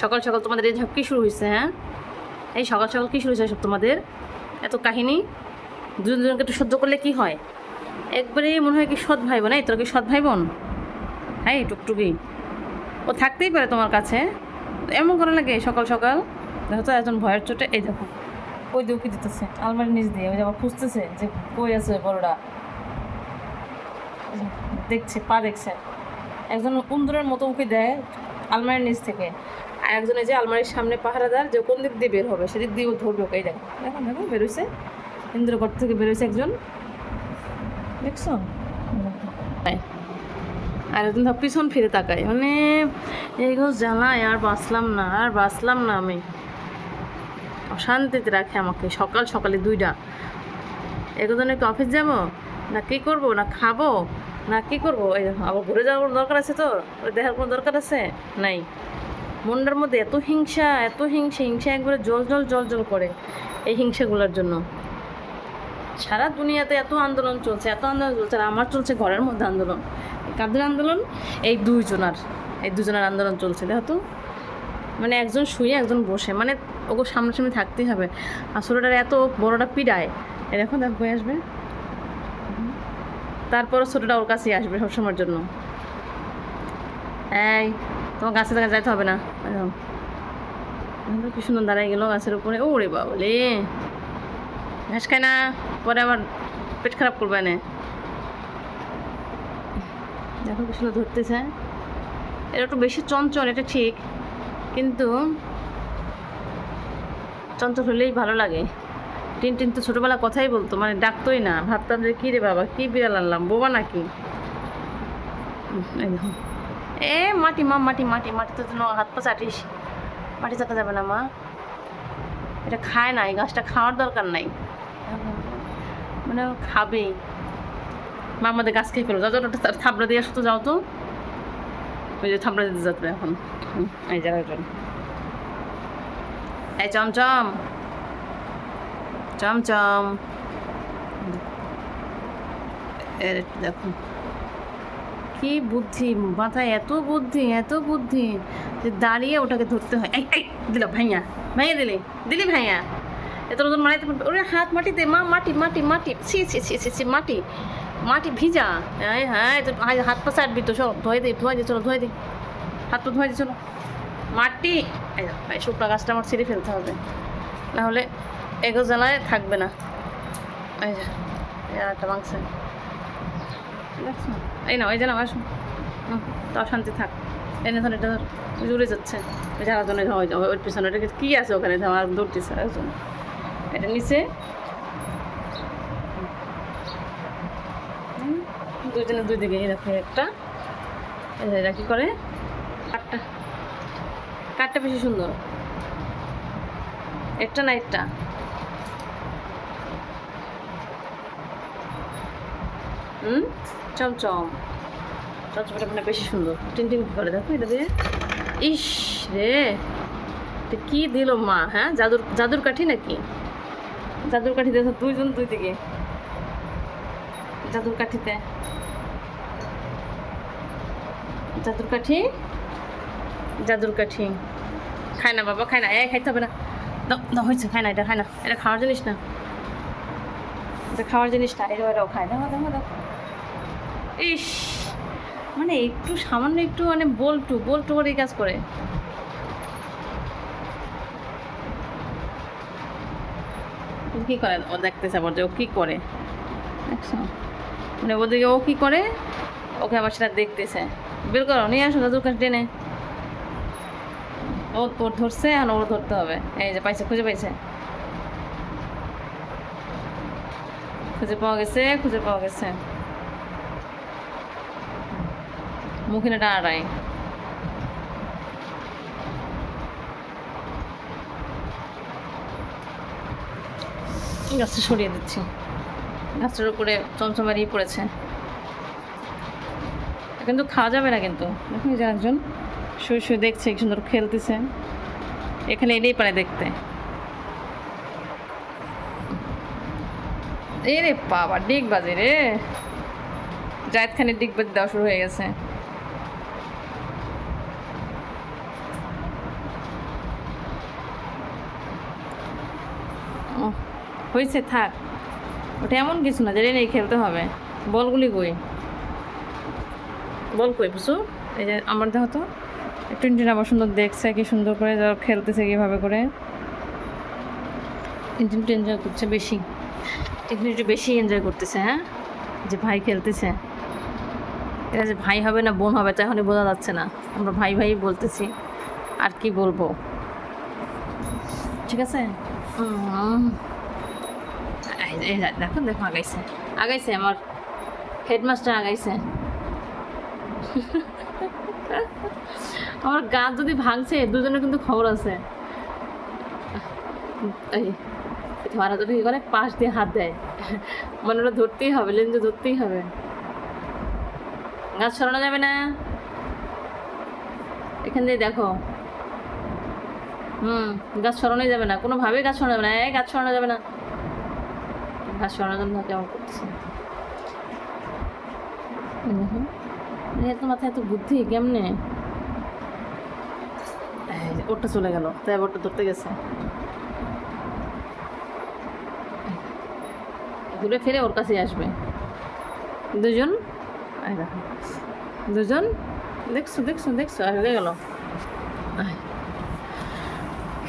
সকাল সকাল তোমাদের এই ঝাপ কি শুরু হয়েছে হ্যাঁ? এই সকাল সকাল কি শুরু হয়েছে সব তোমাদের? এত কাহিনী? দুজন দুজনকে একটু সহ্য করলে কি হয়? একবারে মনে হয় কি সৎ ভাই বোন, এই তোর কি সৎ ভাই বোন? হ্যাঁ টুকটুকি। ও থাকতেই পারে তোমার কাছে। এমন করে লাগে সকাল সকাল। দেখো তো, একজন ভয়ের চোটে, এই দেখো। ওই দিয়ে দিতেছে আলমারির নিচ দিয়ে, ওই আবার খুঁজতেছে যে কই আছে বড়রা। দেখছে, পা দেখছে। একজন কুন্দুরের মতো উকি দেয়। আলমারির নিচ থেকে। আর একজন এই যে আলমারির সামনে পাহারাদার, যে কোন দিক দিয়ে বের হবে? সেদিক দিয়ে ধরবে ওকে দেখো। দেখো দেখো, বেরোইছে। ইন্দ্রগড় থেকে বেরোইছে একজন। দেখছ? আর একজন পিছন ফিরে তাকায়। মানে এইগুলো জ্বালায়, আর বাঁচলাম না, আর বাঁচলাম না আমি। অশান্তিতে রাখে আমাকে, সকাল সকালে দুইটা। এগুলো অফিস যাব? না কি করব? না খাব? না, কি করব? এই আবার ঘুরে যাওয়ার দরকার আছে তো দেখার কোনো দরকার আছে? নাই। মনটার মধ্যে এত হিংসা এত হিংসা হিংসা একবারে জল জল জল জল করে এই হিংসাগুলোর জন্য। সারা দুনিয়াতে এত আন্দোলন চলছে, এত আন্দোলন চলছে, আর আমার চলছে ঘরের মধ্যে আন্দোলন। কাদের আন্দোলন? এই দুইজনার, এই দুজনের আন্দোলন চলছে, দেখো মানে একজন শুয়ে, একজন বসে মানে ওকে সামনাসামনি থাকতেই হবে। আর এত বড়টা পিড়ায়। এ দেখো আসবে। তারপরও ছোটোটা ওর কাছেই আসবে সবসময়ের জন্য। এই, তোমার গাছে দেখা যাইতে হবে না। কি সুন্দর দাঁড়াই গেল গাছের উপরে। ওরে বাবলে। ঘাস খায় না, পরে আবার পেট খারাপ করবে না। দেখো কি সুন্দর ধরতেছে। এটা একটু বেশি চঞ্চল, এটা ঠিক। কিন্তু চঞ্চল হলেই ভালো লাগে। টিন টিন তো ছোটোবেলা কথাই বলতো মানে ডাকতোই না। ভাবতাম যে কী রে বাবা, কী বিড়াল আনলাম, বোবা নাকি? এ, মাটি, মা, মাটি মাটি, মাটিতে যেন হাত পা চাটিস। মাটি চাটা যাবে না, মা। এটা খায় না এই গাছটা খাওয়ার দরকার নাই। মানে খাবেই মা আমাদের গাছ খেয়ে ফেলো, যাও থাবড়া দিয়ে আসো তো, যাও তো। ওই যে থাবড়া দিতে যাবে এখন। এই জায়গাটা এই চমচম। চমচম এ, দেখো। কি বুদ্ধি, মাথায় এত বুদ্ধি এত বুদ্ধি যে দাঁড়িয়ে ওটাকে ধরতে হয়। এই দিল ভাইয়া ভাইয়া দিলি দিলি ভাইয়া। এত নতুন মারাইতে ওরে হাত মাটিতে, মা, মাটি মাটি মাটি, ছি ছি ছি ছি ছি, মাটি মাটি ভিজা। হ্যাঁ হ্যাঁ তো হাত- পা চাটবি তো সব ধোয় দে ধোয় দে, চলো, ধোয় দে। হাত পা ধোয় দে, চলো। মাটি শুকনা গাছটা আমার ছিঁড়ে ফেলতে হবে। নাহলে এগো জ্বালায় থাকবে না। এই যে একটা মাংস এই না ওই যে না আসো। হুম, তাও শান্তি থাক। এনে ধর এটা ধর উড়ে যাচ্ছে। যাওয়ার জন্য ওই পিছনে ওটা কি আছে ওখানে? আমার দৌড়তেছে একজন এটা নিচে। দুইজনের দুই দিকে এই দেখো একটা। এরা কি করে? কাঠটা। কাঠটা বেশি সুন্দর। একটা না একটা? হুম? চমচম চমচমটা মানে বেশি সুন্দর। টিন টিন করে দেখো এটা দিয়ে। ইস রে, এটা কি দিল মা হ্যাঁ? জাদুর জাদুর কাঠি নাকি? জাদুর কাঠি দেখো, দুইজন দুই দিকে। জাদুর কাঠিতে। জাদুর কাঠি? জাদুর কাঠি। খায় না বাবা, খায় না। এ খাইতে হবে না। দাও হয়েছে, খায় না, এটা খায় না। এটা খাওয়ার জিনিস না। এটা খাওয়ার জিনিস না। এটাও এটাও খায়। দেখো দেখো দেখো। ইস মানে একটু সামান্য একটু মানে বল্টু বল্টু করে কাজ করে। ও কি করে? ও দেখতেছে আবার যে ও কি করে। মানে ওদিকে ও কি করে? ওকে আবার সেটা দেখতেছে। বের করো, নিয়ে আসো দাদুর কাছে টেনে। ও তোর ধরছে আর ওর ধরতে হবে। এই যে পাইছে, খুঁজে পাইছে। খুঁজে পাওয়া গেছে, খুঁজে পাওয়া গেছে। মুখিনে দাঁড়ায় গাছটা সরিয়ে দিচ্ছি। গাছটার উপরে চমচমারিয়ে পড়েছে। কিন্তু খাওয়া যাবে না কিন্তু। দেখুন যে একজন শুয়ে শুয়ে দেখছে সুন্দর খেলতেছে। এখানে এলেই পারে দেখতে। এই রে বাবা, ডিগ বাজে রে। জায়দ খানের ডিগ বাজে দেওয়া শুরু হয়ে গেছে। হয়েছে থাক। ওটা এমন কিছু না যেটা নেই খেলতে হবে। বলগুলি কই? বল কই বুঝু এই যে আমার দেখো তো টিনটিন আবার সুন্দর দেখছে কি সুন্দর করে যা খেলতেছে কীভাবে করে। টিনটিন এনজয় করছে বেশি। টিনটিন একটু বেশি এনজয় করতেছে হ্যাঁ? যে ভাই খেলতেছে। এটা যে ভাই হবে না বোন হবে তা এখনই বোঝা যাচ্ছে না। আমরা ভাই ভাই বলতেছি আর কি বলব। ঠিক আছে। এই- দেখো আগাইছে আগাইছে আমার হেডমাস্টার আগাইছে আমার গা যদি ভাঙছে দুজনের কিন্তু খবর আছে ধরা কি করে পাশ দিয়ে হাত দেয় মানে ওটা ধরতেই হবে লেন লেন্সে ধরতেই হবে গাছ সরানো যাবে না এখান দিয়ে দেখো হুম গাছ সরানোই যাবে না কোনোভাবেই গাছ সরানো যাবে না এই গাছ সরানো যাবে না। গাছ সরানোর জন্য কেমন করতেছে। এত মাথায় এত বুদ্ধি কেমনে? ওরটা চলে গেল তাই ওরটা ধরতে গেছে। ঘুরে ফিরে ওর কাছে আসবে। দুজন? দুজন? দেখছ দেখছ দেখছ হয়ে গেল।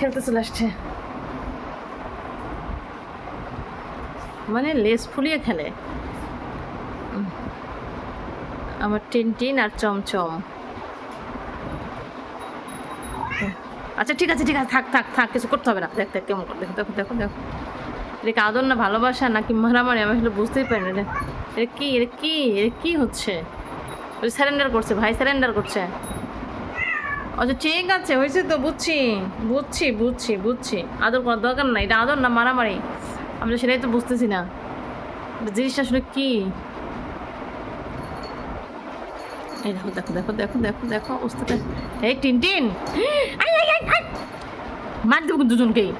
খেলতে চলে আসছে। মানে লেস ফুলিয়ে খেলে। আমার টিনটিন আর চমচম। আচ্ছা ঠিক আছে ঠিক আছে, থাক থাক থাক, কিছু করতে হবে না। দেখ দেখ, কেমন দেখো দেখো দেখো দেখো। এটা আদর না ভালোবাসা নাকি মারামারি? আমি আসলে বুঝতেই পারি না। এটা কি এটা কি এটা কি হচ্ছে? ওই স্যারেন্ডার করছে, ভাই স্যারেন্ডার করছে। আচ্ছা ঠিক আছে, হয়েছে তো, বুঝছি বুঝছি বুঝছি বুঝছি। আদর করার দরকার নাই, এটা আদর না মারামারি? আমি তো সেটাই তো বুঝতেছি না। জিনিসটা আসলে কি? এই দেখো দেখো দেখো দেখো দেখো দেখো অবস্থাটা। এই টিন টিন। মার দেবো দুজনকেই।